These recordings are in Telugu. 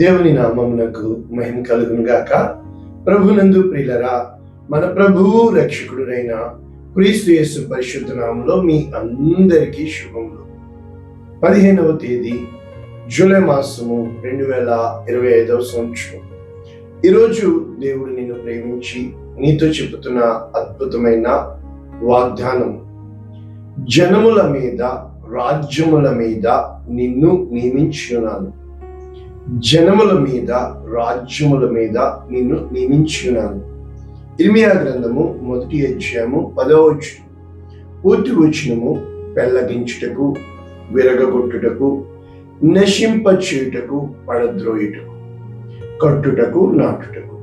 దేవుని నామమునకు మహిమ కలుగును గాక. ప్రభునందు ప్రియులరా మన ప్రభువు రక్షకుడునైన క్రీస్తు యేసు పరిశుద్ధ నామంలో మీ అందరికీ శుభములు. పదిహేనవ తేదీ జూలై మాసము రెండు వేల ఇరవై ఐదవ సంవత్సరం. ఈరోజు దేవుడు నిన్ను ప్రేమించి నీతో చెబుతున్న అద్భుతమైన వాగ్దానం. జనముల మీద రాజ్యముల మీద నిన్ను నియమించున్నాను జనముల మీద రాజ్యముల మీద నిన్ను నియమించి ఉన్నాను ఇర్మియా గ్రంథము మొదటి అధ్యాయము పదవ పూర్తి వచనము పెళ్ళగించుటకు విరగగొట్టుటకు నశింపచేయుటకు పడద్రోయుటకు కట్టుటకు నాటుటకు.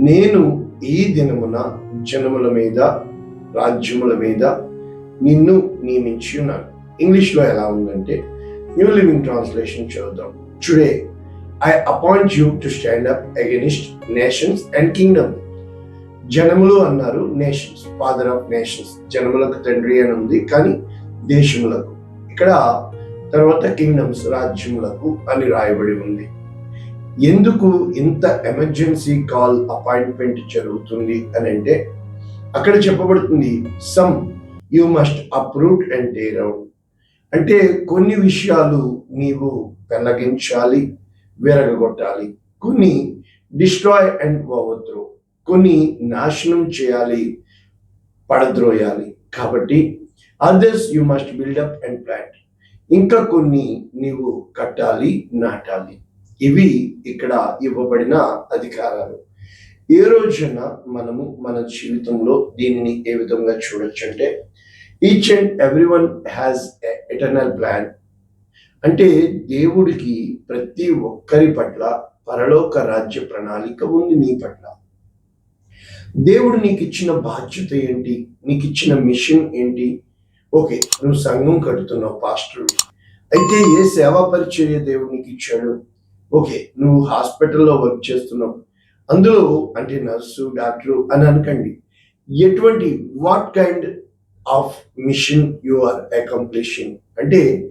నేను ఈ దినమున జనముల మీద రాజ్యముల మీద నిన్ను నియమించి ఉన్నాను ఇంగ్లీష్లో ఎలా ఉందంటే న్యూ లివింగ్ ట్రాన్స్లేషన్ చదువుదాం. Today I appoint you to stand up against nations and kingdom జనములు అన్నారు నేషన్స్ ఫాదర్ ఆఫ్ నేషన్స్ జనములకు తండ్రి అని ఉంది కానీ దేశములకు. ఇక్కడ తర్వాత కింగ్డమ్స్ రాజ్యములకు అని రాయబడి ఉంది. ఎందుకు ఇంత ఎమర్జెన్సీ కాల్ అపాయింట్మెంట్ జరుగుతుంది అని అంటే అక్కడ చెప్పబడుతుంది some you must uproot and tear out అంటే కొన్ని విషయాలు నీవు పెళ్ళగించాలి విరగగొట్టాలి. కొన్ని డిస్ట్రాయ్ అండ్ ఓవర్త్రో కొన్ని నాశనం చేయాలి పడద్రోయాలి. కాబట్టి others you must build up and plant ఇంకా కొన్ని నీవు కట్టాలి నాటాలి. ఇవి ఇక్కడ ఇవ్వబడిన అధికారాలు. ఏ రోజున మనము మన జీవితంలో దీనిని ఏ విధంగా చూడొచ్చు అంటే each and every one has eternal plan అంటే దేవుడికి ప్రతి ఒక్కరి పట్ల పరలోక రాజ్య ప్రణాళిక ఉంది నీ పట్ల. దేవుడు నీకు ఇచ్చిన బాధ్యత ఏంటి? నీకు ఇచ్చిన మిషన్ ఏంటి? ఓకే నువ్వు సంఘం కడుతున్నావు పాస్టర్. అయితే ఏ సేవా పరిచర్య దేవుడు నీకు ఇచ్చాడు ఓకే నువ్వు హాస్పిటల్లో వర్క్ చేస్తున్నావు. అందులో అంటే నర్సు డాక్టరు అని అనకండి. ఎటువంటి what kind of mission you are accomplishing? అంటే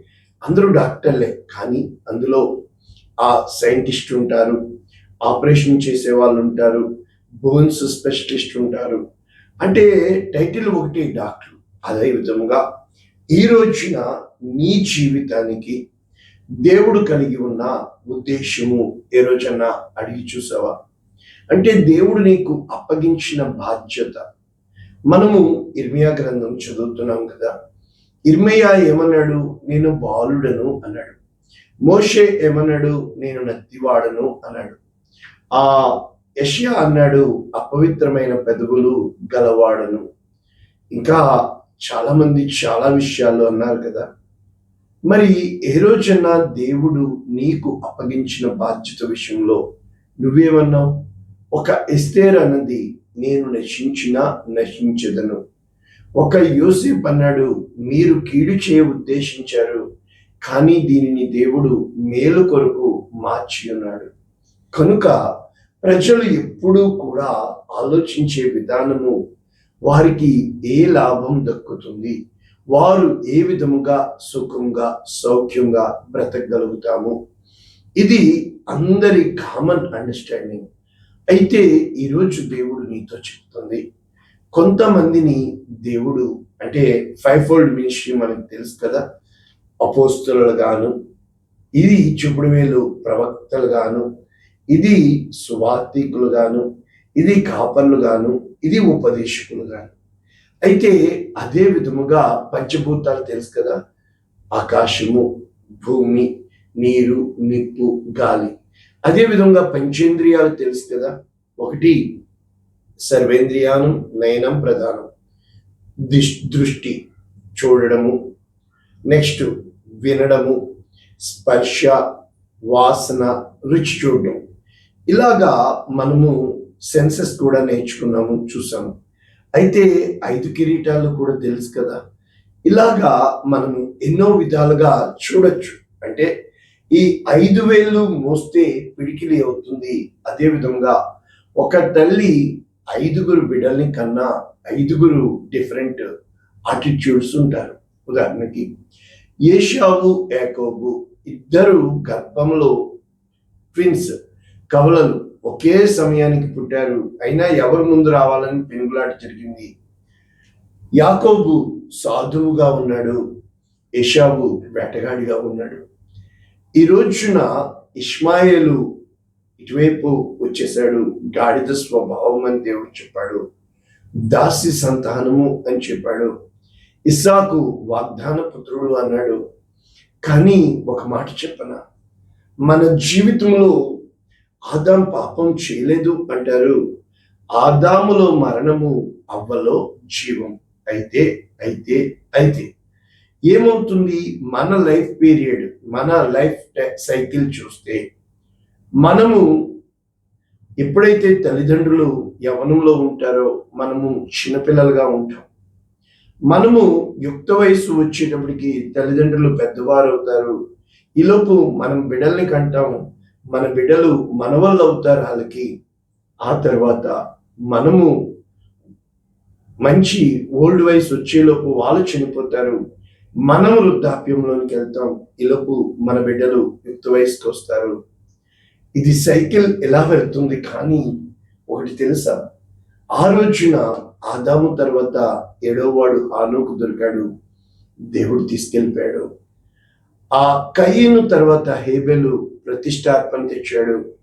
అందరూ డాక్టర్లే కానీ అందులో ఆ సైంటిస్ట్ ఉంటారు ఆపరేషన్ చేసే వాళ్ళు ఉంటారు బోన్స్ స్పెషలిస్ట్ ఉంటారు. అంటే టైటిల్ ఒకటి డాక్టర్. అదే విధముగా ఈ రోజున నీ జీవితానికి దేవుడు కలిగి ఉన్న ఉద్దేశము ఏ రోజన్నా అడిగి చూసావా? అంటే దేవుడు నీకు అప్పగించిన బాధ్యత. మనము ఇర్మియా గ్రంథం చదువుతున్నాం కదా ఇర్మయ్య ఏమన్నాడు? నేను బాలుడను అన్నాడు. మోషే ఏమన్నాడు? నేను నత్తివాడను అన్నాడు. ఆ యషియా అన్నాడు అపవిత్రమైన పెదవులు గలవాడను ఇంకా చాలా మంది చాలా విషయాల్లో అన్నారు కదా. మరి ఏ రోజన్నా దేవుడు నీకు అప్పగించిన బాధ్యత విషయంలో నువ్వేమన్నావు? ఒక ఎస్తేర్ అన్నది నేను నశించినా నశించదను ఒక యోసేపు అన్నాడు మీరు కీడు చేయ ఉద్దేశించారు కానీ దీనిని దేవుడు మేలు కొరకు మార్చి ఉన్నాడు. కనుక ప్రజలు ఎప్పుడూ కూడా ఆలోచించే విధానము వారికి ఏ లాభం దక్కుతుంది? వారు ఏ విధముగా సుఖంగా సౌఖ్యంగా బ్రతకగలుగుతాము? ఇది అందరి కామన్ అండర్స్టాండింగ్ అయితే ఈరోజు దేవుడు నీతో చెప్తుంది కొంతమందిని దేవుడు అంటే ఫైవ్ ఫోల్డ్ మినిస్ట్రీ మనకు తెలుసు కదా అపోస్తులు గాను ఇది చూపుడు వేలు ప్రవక్తలు గాను ఇది సువార్థికులు గాను ఇది కాపర్లు గాను ఇది ఉపదేశకులు గాను. అయితే అదే విధముగా పంచభూతాలు తెలుసు కదా ఆకాశము భూమి నీరు నిప్పు గాలి. అదే విధంగా పంచేంద్రియాలు తెలుసు కదా ఒకటి సర్వేంద్రియానం నయనం ప్రధానం. దిష్ దృష్టి చూడడము. నెక్స్ట్ వినడము. స్పర్శ వాసన రుచి చూడడం. ఇలాగా మనము సెన్సెస్ కూడా నేర్చుకున్నాము చూసాము. అయితే ఐదు కిరీటాలు కూడా తెలుసు కదా. ఇలాగా మనము ఎన్నో విధాలుగా చూడొచ్చు. అంటే ఈ ఐదు వేలు మోస్తే పిడికిలి అవుతుంది. అదేవిధంగా ఒక తల్లి ఐదుగురు బిడ్డల్ని కన్నా ఐదుగురు డిఫరెంట్ ఆటిట్యూడ్స్ ఉంటారు. ఉదాహరణకి ఏషావు యాకోబు ఇద్దరు గర్భంలో ట్విన్స్ కవలలు. ఒకే సమయానికి పుట్టారు. అయినా ఎవరు ముందు రావాలని పెనుగులాట జరిగింది? యాకోబు సాధువుగా ఉన్నాడు. యషాబు వేటగాడిగా ఉన్నాడు. ఈ రోజున ఇష్మాయేలు ఇటువైపు వచ్చేసాడు. గాడిద స్వభావం అని దేవుడు చెప్పాడు. దాసి సంతానము అని చెప్పాడు. ఇస్సాకు వాగ్దాన పుత్రుడు అన్నాడు. కానీ ఒక మాట చెప్పన. మన జీవితంలో ఆదాం పాపం చేయలేదు అంటారు. ఆదాములో మరణము అవ్వలో జీవం. అయితే అయితే అయితే. ఏమవుతుంది? మన లైఫ్ పీరియడ్ మన లైఫ్ సైకిల్ చూస్తే మనము ఎప్పుడైతే తల్లిదండ్రులు యవనంలో ఉంటారో మనము చిన్నపిల్లలుగా ఉంటాం. మనము యుక్త వయసు వచ్చేటప్పటికి తల్లిదండ్రులు పెద్దవారు అవుతారు ఈలోపు మనం బిడ్డల్ని కంటాం. మన బిడ్డలు మనవళ్ళు అవుతారు వాళ్ళకి. ఆ తర్వాత మనము మంచి ఓల్డ్ వయసు వచ్చేలోపు వాళ్ళు చనిపోతారు. మనం వృద్ధాప్యంలోనికి వెళ్తాం. ఈలోపు మన బిడ్డలు యుక్త వయసుకి వస్తారు ఇది సైకిల్ ఎలా వెళ్తుంది కానీ ఒకటి తెలుసా? ఆ రోజున ఆదాము తర్వాత ఏడోవాడు ఆనోకు దొరికాడు. దేవుడు తీసుకెళ్ళిపోయాడు. ఆ కయ్యను తర్వాత హేబెలు ప్రతిష్టార్పణ తెచ్చాడు.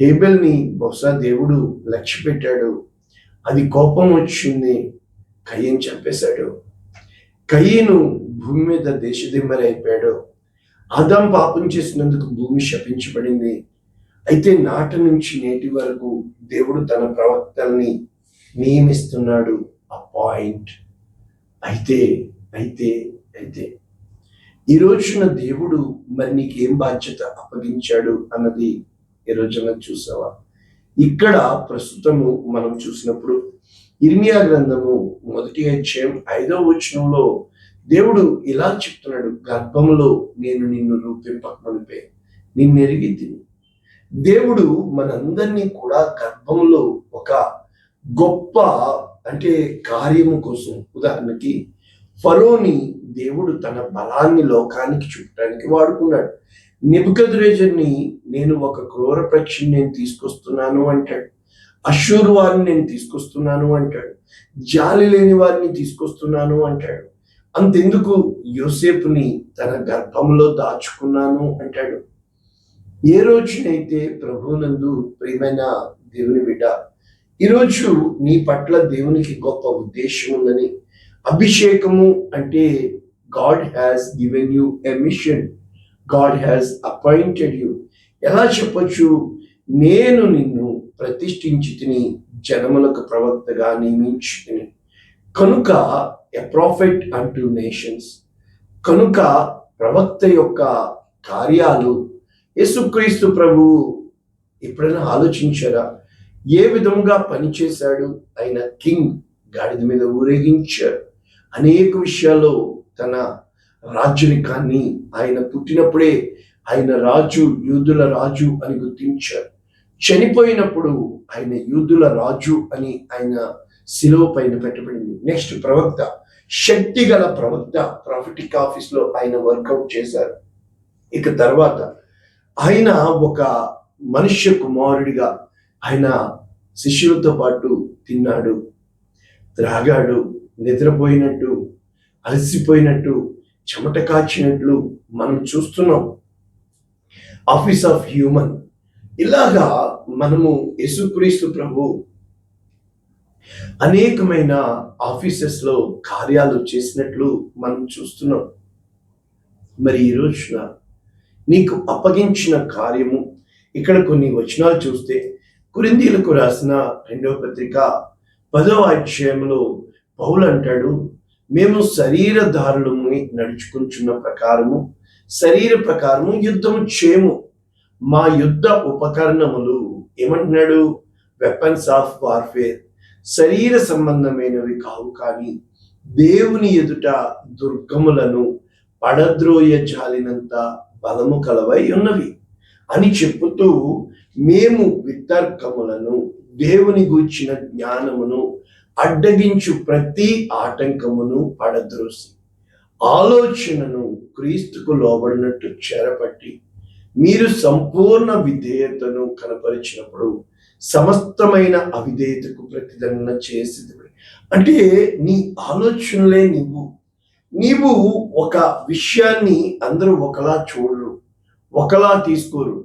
హేబెల్ని బహుశా దేవుడు లక్ష్య పెట్టాడు అది కోపం వచ్చింది. కయ్యను చంపేశాడు. కయ్యను భూమి మీద దేశదిమ్మరి అయిపోయాడు ఆదాం పాపం చేసినందుకు భూమి శపించబడింది. అయితే నాటి నుంచి నేటి వరకు దేవుడు తన ప్రవక్తల్ని నియమిస్తున్నాడు. ఆ పాయింట్ అయితే అయితే అయితే. ఈ రోజున దేవుడు మరి నీకేం బాధ్యత అప్పగించాడు అన్నది ఈ రోజున చూసావా? ఇక్కడ ప్రస్తుతము మనం చూసినప్పుడు ఇర్మియా గ్రంథము మొదటి అధ్యాయం ఐదవ వచనంలో దేవుడు ఇలా చెప్తున్నాడు గర్భములో నేను నిన్ను రూపింపకమనిపే నిన్నెరిగి తిని. దేవుడు మనందరినీ కూడా గర్భంలో ఒక గొప్ప అంటే కార్యము కోసం ఉదాహరణకి ఫరోని దేవుడు తన బలాన్ని లోకానికి చూపడానికి వాడుకున్నాడు. నిబుకద్రేజర్ని నేను ఒక క్రూర పక్షిని నేను తీసుకొస్తున్నాను అంటాడు. అశూరు వారిని నేను తీసుకొస్తున్నాను అంటాడు. జాలి లేని వారిని తీసుకొస్తున్నాను అంటాడు. అంతెందుకు యోసేపుని తన గర్భంలో దాచుకున్నాను అంటాడు. ఏ రోజునైతే ప్రభునందు ప్రియమైన దేవుని బిడ్డ ఈరోజు నీ పట్ల దేవునికి గొప్ప ఉద్దేశం ఉందని అభిషేకము అంటే God has given you a mission God has appointed you ఎలా చెప్పొచ్చు? నేను నిన్ను ప్రతిష్ఠించి తిని జనములకు ప్రవక్తగా నియమించుకుని కనుక ఎ ప్రాఫిట్ అంటూ నేషన్స్ కనుక ప్రవక్త యొక్క కార్యాలు యేసుక్రీస్తు ప్రభు ఎప్పుడైనా ఆలోచించారా? ఏ విధముగా పనిచేశాడు ఆయన కింగ్ గాడిద మీద ఊరేగించాడు? అనేక విషయాల్లో తన రాజ్యనికాన్ని ఆయన పుట్టినప్పుడే ఆయన రాజు యూదుల రాజు అని గుర్తించారు చనిపోయినప్పుడు ఆయన యూదుల రాజు అని ఆయన శిలువ పైన పెట్టబడింది. నెక్స్ట్ ప్రవక్త శక్తి గల ప్రవక్త ప్రాఫిటిక్ ఆఫీస్లో ఆయన వర్కౌట్ చేశారు. ఇక తర్వాత ఆయన ఒక మనుష్య కుమారుడిగా ఆయన శిష్యులతో పాటు తిన్నాడు త్రాగాడు నిద్రపోయినట్టు అలసిపోయినట్టు చెమట కాచినట్లు మనం చూస్తున్నాం. ఆఫీస్ ఆఫ్ హ్యూమన్ ఇలాగా మనము యేసుక్రీస్తు ప్రభు అనేకమైన ఆఫీసెస్లో కార్యాలు చేసినట్లు మనం చూస్తున్నాం. మరి ఈ రోజున నీకు అప్పగించిన కార్యము. ఇక్కడ కొన్ని వచనాలు చూస్తే కురిందీలకు రాసిన రెండవ పత్రిక పదవ అధ్యాయంలో పౌలు అంటాడు మేము శరీరధారులముని నడుచుకుంటున్న ప్రకారము శరీర ప్రకారము యుద్ధము చేయము. మా యుద్ధ ఉపకరణములు ఏమంటున్నాడు? వెపన్స్ ఆఫ్ వార్ఫేర్ శరీర సంబంధమైనవి కావు కానీ దేవుని ఎదుట దుర్గములను పడద్రోయ జాలినంత బలము కలవై ఉన్నవి అని చెప్పుతూ మేము వితర్కములను దేవుని గూర్చిన జ్ఞానమును అడ్డగించు ప్రతి ఆటంకమును పడద్రోసి ఆలోచనను క్రీస్తుకు లోబడినట్టు చేరపట్టి మీరు సంపూర్ణ విధేయతను కనపరిచినప్పుడు సమస్తమైన అవిధేయతకు ప్రతిదండన చేసేది అంటే నీ ఆలోచనలే నీవు నీవు ఒక విషయాన్ని అందరూ ఒకలా చూడరు ఒకలా తీసుకోరు.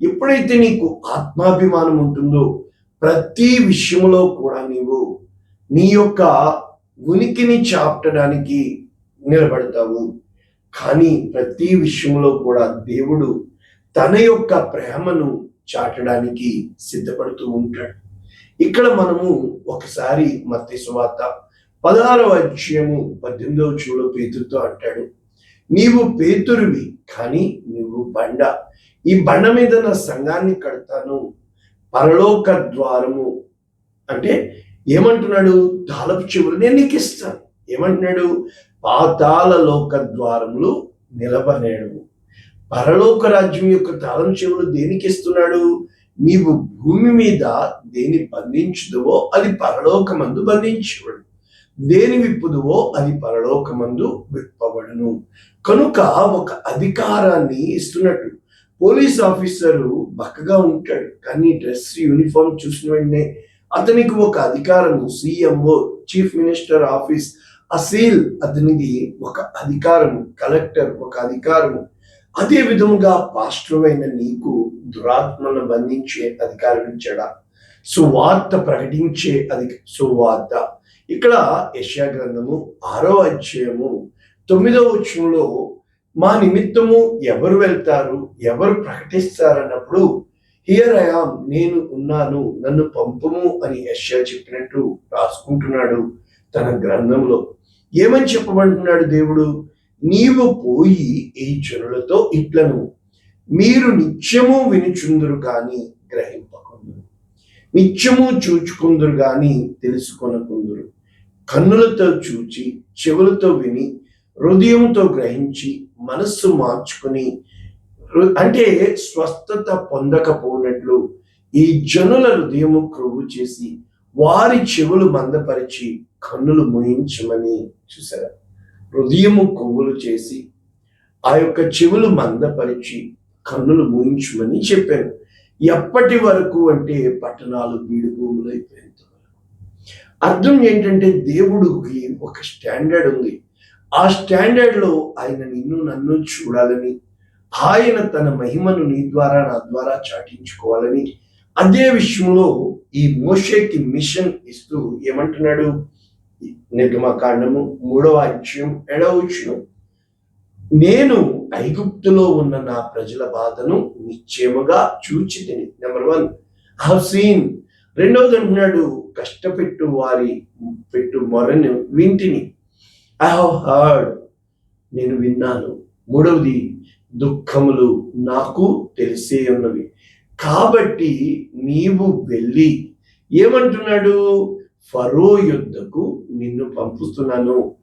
ఎప్పుడైతే నీకు ఆత్మాభిమానం ఉంటుందో ప్రతి విషయంలో కూడా నీవు నీ యొక్క ఉనికిని చాపటడానికి నిలబడతావు. కానీ ప్రతి విషయంలో కూడా దేవుడు తన యొక్క ప్రేమను చాటడానికి సిద్ధపడుతూ ఉంటాడు. ఇక్కడ మనము ఒకసారి మత్తి సువార్త పదహారవ అధ్యయము పద్దెనిమిదవ చూడ పేతురుతో అంటాడు నీవు పేతురువి కానీ నువ్వు బండ. ఈ బండ మీద నా సంఘాన్ని కడతాను. పరలోక ద్వారము. అంటే ఏమంటున్నాడు? దాలపు చెవులు నేను నీకు ఇస్తాను. ఏమంటున్నాడు? పాతాల లోక ద్వారములు నిలబడేడు పరలోక రాజ్యం యొక్క తాళం చెవులు దేనికి ఇస్తున్నాడు? నీవు భూమి మీద దేని బంధించుదవో అది పరలోకమందు బంధించబడు. దేని విప్పుదువో అది పరలోకమందు విప్పబడును. కనుక ఒక అధికారాన్ని ఇస్తున్నట్టు పోలీస్ ఆఫీసరు బక్కగా ఉంటాడు కానీ డ్రెస్ యూనిఫామ్ చూసిన వెంటనే అతనికి ఒక అధికారము సిఎంఓ చీఫ్ మినిస్టర్ ఆఫీస్ అసీల్ అతనికి ఒక అధికారము కలెక్టర్ ఒక అధికారము. అదే విధముగా పాస్టమైన నీకు దురాత్మను బంధించే అధికారం ఇచ్చాడా? సువార్త ప్రకటించే అధిక సువార్త ఇక్కడ యశా గ్రంథము ఆరో అధ్యాయము తొమ్మిదవ వచనంలో మా నిమిత్తము ఎవరు వెళ్తారు? ఎవరు ప్రకటిస్తారన్నప్పుడు హియర్ ఐఆమ్ నేను ఉన్నాను నన్ను పంపము అని యశా చెప్పినట్టు రాసుకుంటున్నాడు తన గ్రంథంలో. ఏమని చెప్పబడుతున్నాడు దేవుడు? నీవు పోయి ఈ జనులతో ఇట్లను. మీరు నిత్యము వినుచుందురు కానీ గ్రహింపకుందురు. నిత్యము చూచుకుందురు కానీ తెలుసుకొనకుందురు. కన్నులతో చూచి చెవులతో విని హృదయంతో గ్రహించి మనస్సు మార్చుకుని అంటే స్వస్థత పొందకపోనట్లు ఈ జనుల హృదయము క్రొవ్వు చేసి వారి చెవులు మందపరిచి కన్నులు మోయించమని చూసారా హృదయము కొవ్వులు చేసి ఆ యొక్క చెవులు మందపరిచి కన్నులు మూయించమని చెప్పాను ఎప్పటి వరకు అంటే పట్టణాలు బీడు భూములు అర్థం ఏంటంటే దేవుడికి ఒక స్టాండర్డ్ ఉంది. ఆ స్టాండర్డ్లో ఆయన నిన్ను నన్ను చూడాలని ఆయన తన మహిమను నీ ద్వారా నా ద్వారా చాటించుకోవాలని అదే విషయంలో ఈ మోషేకి మిషన్ ఇస్తూ ఏమంటున్నాడు? నిర్గమకాండము మూడవ అధ్యయం ఎడవచ్చును నేను ఐగుప్తులో ఉన్న నా ప్రజల బాధను నిశ్చయముగా చూచి తిని నెంబర్ వన్ హావ్ సీన్ రెండవది అంటున్నాడు కష్టపెట్టు వారి పెట్టు మొరను వింటిని. ఐ హావ్ హర్డ్ నేను విన్నాను. మూడవది దుఃఖములు నాకు తెలిసే ఉన్నవి. కాబట్టి నీవు వెళ్ళి ఏమంటున్నాడు? ఫరో యుద్ధకు నిన్ను పంపిస్తున్నాను.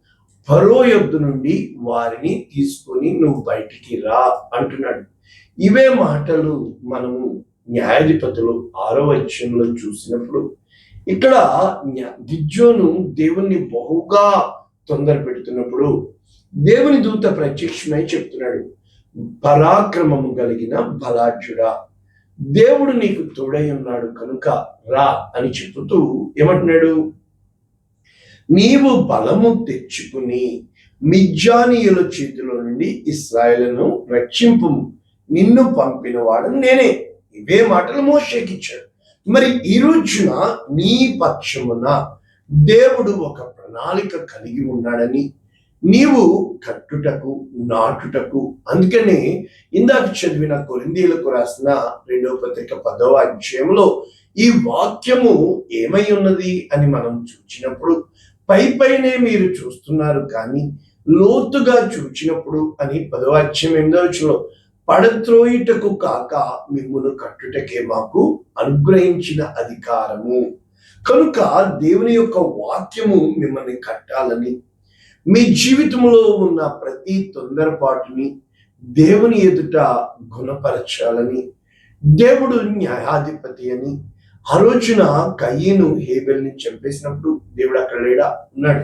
ఫరో యుద్ధ నుండి వారిని తీసుకొని నువ్వు బయటికి రా అంటున్నాడు. ఇవే మాటలు మనము న్యాయాధిపతులు ఆరో అధ్యయంలో చూసినప్పుడు ఇక్కడ గిజ్జోను దేవుణ్ణి బహుగా తొందర పెడుతున్నప్పుడు దేవుని దూత ప్రత్యక్షమై చెప్తున్నాడు పరాక్రమము కలిగిన బలాఢ్యుడా దేవుడు నీకు తోడై ఉన్నాడు కనుక రా అని చెబుతూ ఏమంటున్నాడు? నీవు బలము తెచ్చుకుని మిజ్జానీయుల చేతిలో నుండి ఇస్రాయలను రక్షింపు నిన్ను పంపిన వాడు నేనే. ఇవే మాటలు మోషేకిచ్చాడు. మరి ఈ రోజున నీ పక్షమున దేవుడు ఒక ప్రణాళిక కలిగి ఉన్నాడని నీవు కట్టుటకు నాటుటకు. అందుకనే ఇందాక చదివిన కొరిందీలకు రాసిన రెండవ పత్రిక పదవ అధ్యాయంలో ఈ వాక్యము ఏమై ఉన్నది అని మనం చూచినప్పుడు పై పైనే మీరు చూస్తున్నారు కానీ లోతుగా చూచినప్పుడు అని పదవ అధ్యాయం ఎనిమిదవ పడత్రోయిటకు కాక మిమ్మును కట్టుటకే మాకు అనుగ్రహించిన అధికారము. కనుక దేవుని యొక్క వాక్యము మిమ్మల్ని కట్టాలని మీ జీవితంలో ఉన్న ప్రతి తొందరపాటుని దేవుని ఎదుట గుణపరచాలని దేవుడు న్యాయాధిపతి అని ఆ రోజున కయ్యను హేబెల్ని చంపేసినప్పుడు దేవుడు అక్కడ లేడా? ఉన్నాడు.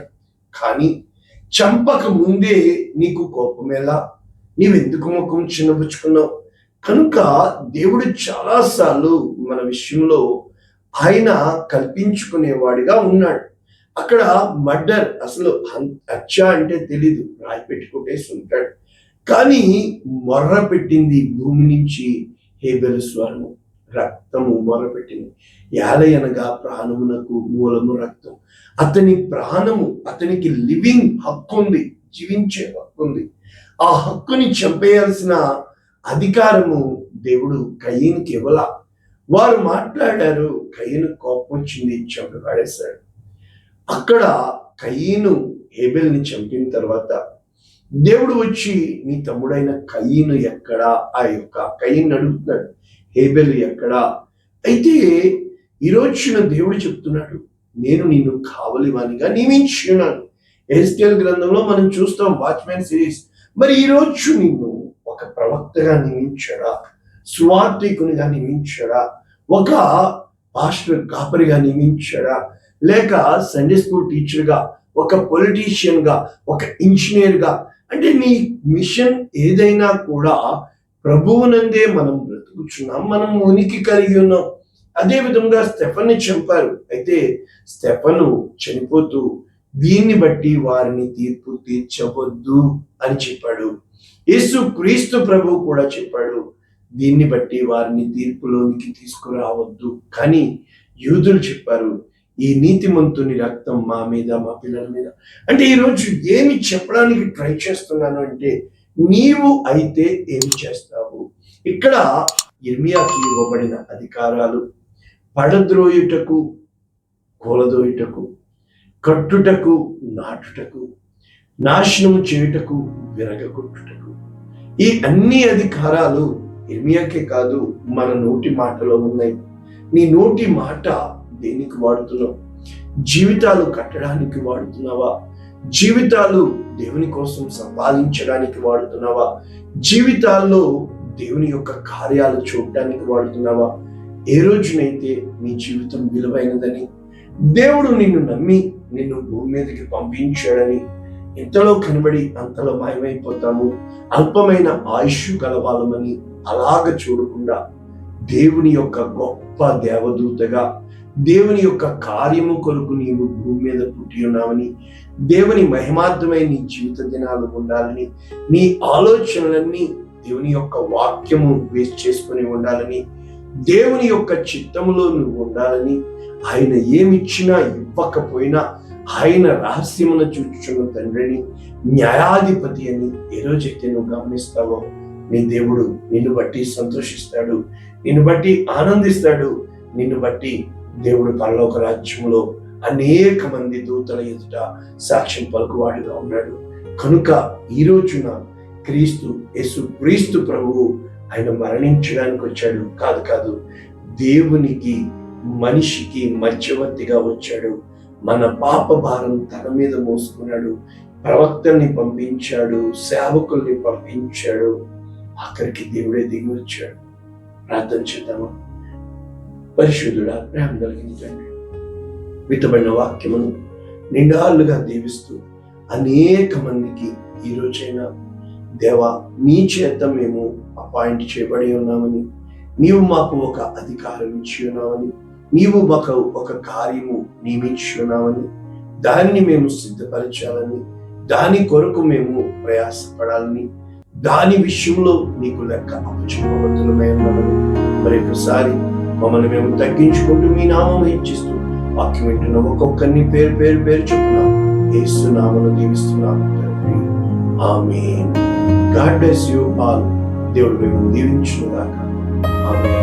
కానీ చంపక ముందే నీకు కోపమేలా నీవెందుకు ముఖం చిన్నపుచ్చుకున్నావు కనుక దేవుడు చాలాసార్లు మన విషయంలో ఆయన కల్పించుకునేవాడిగా ఉన్నాడు. అక్కడ మర్డర్ అసలు హత్య అంటే తెలీదు. రాయి పెట్టుకుంటేసి ఉంటాడు. కానీ మొర్ర పెట్టింది భూమి నుంచి హేబెలు స్వరము రక్తము మొర్ర పెట్టింది. యాలయనగా ప్రాణమునకు మూలము రక్తం. అతని ప్రాణము అతనికి లివింగ్ హక్కు ఉంది జీవించే హక్కు ఉంది ఆ హక్కుని చంపేయాల్సిన అధికారము దేవుడు కయ్యనికి ఇవ్వలా. వారు మాట్లాడారు కయ్యను కోపం వచ్చింది చంపి పడేశాడు అక్కడ కయ్యను హేబెల్ని చంపిన తర్వాత దేవుడు వచ్చి నీ తమ్ముడైన కయ్యను ఎక్కడా? ఆ యొక్క కయ్యను అడుగుతున్నాడు హేబెల్ ఎక్కడా? అయితే ఈ రోజున దేవుడు చెప్తున్నాడు నేను నిన్ను కావలివానిగా నియమించున్నాను. ఎస్కేల్ గ్రంథంలో మనం చూస్తాం వాచ్మెన్ సిరీస్ మరి ఈరోజు నిన్ను ఒక ప్రవక్తగా నియమించాడా? స్వార్థికునిగా నియమించాడా? ఒక పాస్టర్ కాపరిగా నియమించాడా? లేక సండే స్కూల్ టీచర్గా ఒక పొలిటీషియన్గా ఒక ఇంజనీర్గా అంటే నీ మిషన్ ఏదైనా కూడా ప్రభువునందే మనం బ్రతుకుచున్నాం మనం ఉనికి కలిగి ఉన్నాం. అదే విధంగా స్టెఫన్ని చంపారు. అయితే స్టెఫను చనిపోతూ దీన్ని బట్టి వారిని తీర్పు తీర్చవద్దు అని చెప్పాడు. యేసు క్రీస్తు ప్రభు కూడా చెప్పాడు దీన్ని బట్టి వారిని తీర్పులోనికి తీసుకురావద్దు. కానీ యూదులు చెప్పారు ఈ నీతిమంతుని రక్తం మా మీద మా పిల్లల మీద. అంటే ఈరోజు ఏమి చెప్పడానికి ట్రై చేస్తున్నాను అంటే నీవు అయితే ఏమి చేస్తావు? ఇక్కడ ఇర్మియాకి ఇవ్వబడిన అధికారాలు పడద్రోయుటకు కూలదోయుటకు కట్టుటకు నాటుటకు నాశనము చేయుటకు విరగగొట్టుటకు. ఈ అన్ని అధికారాలు ఇర్మియాకే కాదు మన నోటి మాటలో ఉన్నాయి. నీ నోటి మాట దేనికి వాడుతున్నావు? జీవితాలు కట్టడానికి వాడుతున్నావా? జీవితాలు దేవుని కోసం సంపాదించడానికి వాడుతున్నావా? జీవితాల్లో దేవుని యొక్క కార్యాలు చూడటానికి వాడుతున్నావా? ఏ రోజునైతే నీ జీవితం విలువైనదని దేవుడు నిన్ను నమ్మి నిన్ను భూమి మీదకి పంపించాడని ఇంతలో కనబడి అంతలో మాయమైపోతాము. అల్పమైన ఆయుష్ కలవాలమని అలాగ చూడకుండా దేవుని యొక్క గొప్ప దేవదూతగా దేవుని యొక్క కార్యము కొరకు నీవు భూమి మీద పుట్టి ఉన్నావని దేవుని మహిమార్థమై నీ జీవిత దినాలు ఉండాలని నీ ఆలోచనలన్నీ దేవుని యొక్క వాక్యము వేస్ట్ చేసుకుని ఉండాలని దేవుని యొక్క చిత్తములో నువ్వు ఉండాలని ఆయన ఏమిచ్చినా ఇవ్వకపోయినా ఆయన రహస్యమును చూచుచున్న తండ్రిని న్యాయాధిపతి అని ఏ రోజైతే నువ్వు గమనిస్తావో నీ దేవుడు నిన్ను బట్టి సంతోషిస్తాడు నిన్ను బట్టి ఆనందిస్తాడు నిన్ను బట్టి దేవుడు పరలోక రాజ్యంలో అనేక మంది దూతల ఎదుట సాక్ష్యం పలుకువాడిగా ఉన్నాడు. కనుక ఈ రోజున క్రీస్తు యేసు క్రీస్తు ప్రభువు ఆయన మరణించడానికి వచ్చాడు. కాదు కాదు. దేవునికి మనిషికి మధ్యవర్తిగా వచ్చాడు. మన పాప భారం తన మీద మోసుకున్నాడు. ప్రవక్తల్ని పంపించాడు సేవకుల్ని పంపించాడు. ఆఖరికి దేవుడే దిగి వచ్చాడు. ప్రార్థన చేద్దామా? పరిశుద్ధుడా ప్రేమ కలిగిన తండ్రి వాక్యమును నిండాలుగా దీవిస్తూ అనేక మందికి ఈ దేవా నీ చేత మేము అపాయింట్ చేయబడి ఉన్నామని నీవు మాకు ఒక అధికారం ఇచ్చి ఉన్నామని నీవు మాకు ఒక కార్యము నియమించి ఉన్నామని దానిని మేము సిద్ధపరచాలని దాని కొరకు మేము ప్రయాసపడాలని దాని విషయంలో నీకు లెక్క అప్పచెప్పబద్దులమై ఉన్నామని మరి ఒకసారి మమ్మల్ని మేము తగ్గించుకుంటూ మీ నామం హెచ్చిస్తూ వాక్యం వింటున్న ఒక్కొక్కరిని పేరు పేరు పేరు చెప్పున్నాం. ఏస్తున్నామని దీవిస్తున్నాము ఆమె గాడ్ బ్లెస్ యూ ఆల్ దేవుడు మేము దీవించుగాక ఆమె